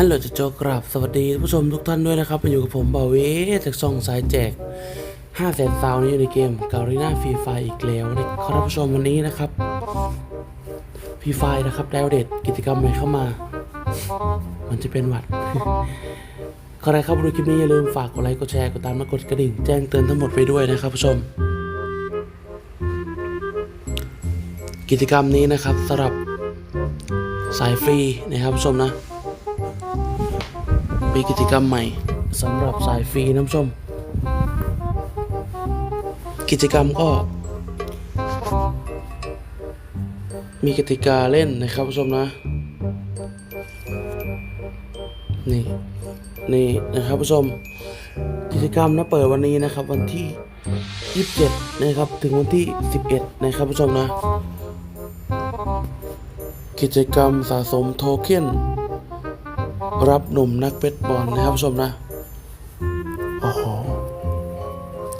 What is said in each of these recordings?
ฮัลโหลจะโจกราบสวัสดีผู้ชมทุกท่านด้วยนะครับมาอยู่กับผมบาเวจากช่องสายแจก5แสนซาวนี้อยู่ในเกมการีนาฟรีไฟอีกแล้วนะครับผู้ชมวันนี้นะครับฟรีไฟนะครับแล้วเด็ดกิจกรรมใหม่เข้ามา มันจะเป็นหวัดใครเข้ามาดูคลิปนี้อย่าลืมฝากกดไลค์กดแชร์กดตามและกดกระดิ่งแจ้งเตือนทั้งหมดไปด้วยนะครับผู้ชม กิจกรรมนี้นะครับสำหรับสายฟรีนะครับผู้ชมนะ มีกิจกรรมใหม่สำหรับสายฟรีนะผู้ชม กิจกรรมก็ มีกติกาเล่นนะครับผู้ชมนะ นี่นี่นะครับผู้ชม กิจกรรมนะเปิดวันนี้นะครับ วันที่ 27 นะครับ ถึงวันที่ 11 นะครับผู้ชมนะ กิจกรรมสะสมโทเค็น รับหนุ่มนักเบสบอลนะครับชมนะ โอ้โห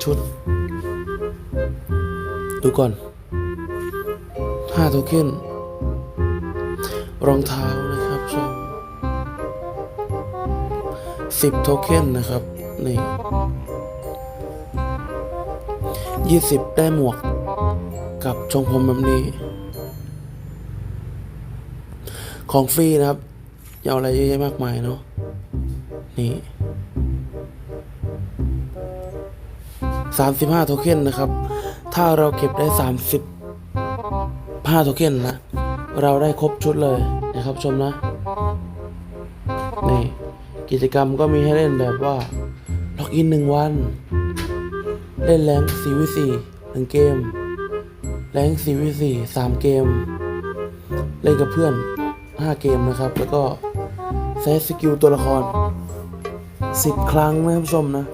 ชุด ดูก่อนห้าโทเค็นรองเท้านะครับชมสิบโทเค็นนะครับ นี่ยี่สิบได้หมวก กับชงผมแบบนี้ ของฟรีนะครับ จะเอาอะไรเยอะแยะมากมายเนาะนี่สามสิบห้าโทเค็นนะครับ ถ้าเราเก็บได้สามสิบห้าโทเค็นนะ เราได้ครบชุดเลยนะครับชมนะ นี่ กิจกรรมก็มีให้เล่นแบบว่า ล็อกอินหนึ่งวัน เล่นแรงสี่วิสี่หนึ่งเกม แรงสี่วิสี่สามเกม เล่นกับเพื่อน5เกมนะครับ แล้วก็ ช้สกิลตัวละคร 10 ครั้งนะครับผู้ชมนะ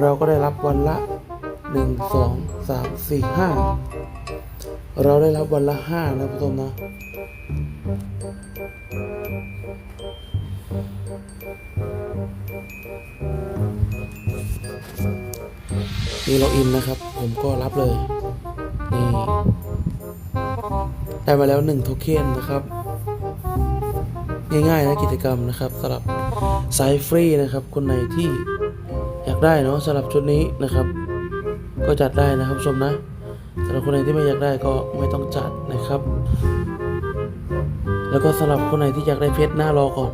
เราก็ได้รับวันละ 1 2 3 4 5 เราได้รับวันละ 5 นะผู้ชมนะนี่เราอินนะครับ ผมก็รับเลย นี่ ได้มาแล้ว1โทเค็นนะครับ ง่ายๆนะกิจกรรมนะครับสำหรับสายฟรีนะครับ คนไหนที่อยากได้เนาะสำหรับชุดนี้นะครับ ก็จัดได้นะครับผู้ชมนะสำหรับคนไหนที่ไม่อยากได้ก็ไม่ต้องจัดนะครับ แล้วก็สำหรับคนไหนที่อยากได้เพชรหน้ารอก่อน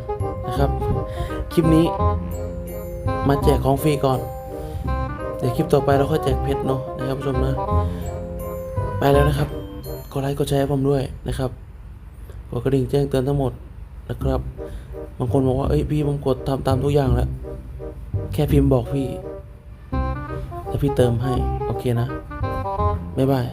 นะครับ คลิปนี้มาแจกของฟรีก่อน เดี๋ยวคลิปต่อไปเราค่อยแจกเพชรเนาะนะครับผู้ชมนะ ไปแล้วนะครับ กดไลค์กดแชร์ผมด้วยนะครับกดกระดิ่งแจ้งเตือนทั้งหมด นะครับ บางคนบอกว่าเอ้ยพี่ผมกดทำตามทุกอย่างแล้ว แค่พิมพ์บอกพี่แล้วพี่เติมให้ โอเคนะ บ๊ายบาย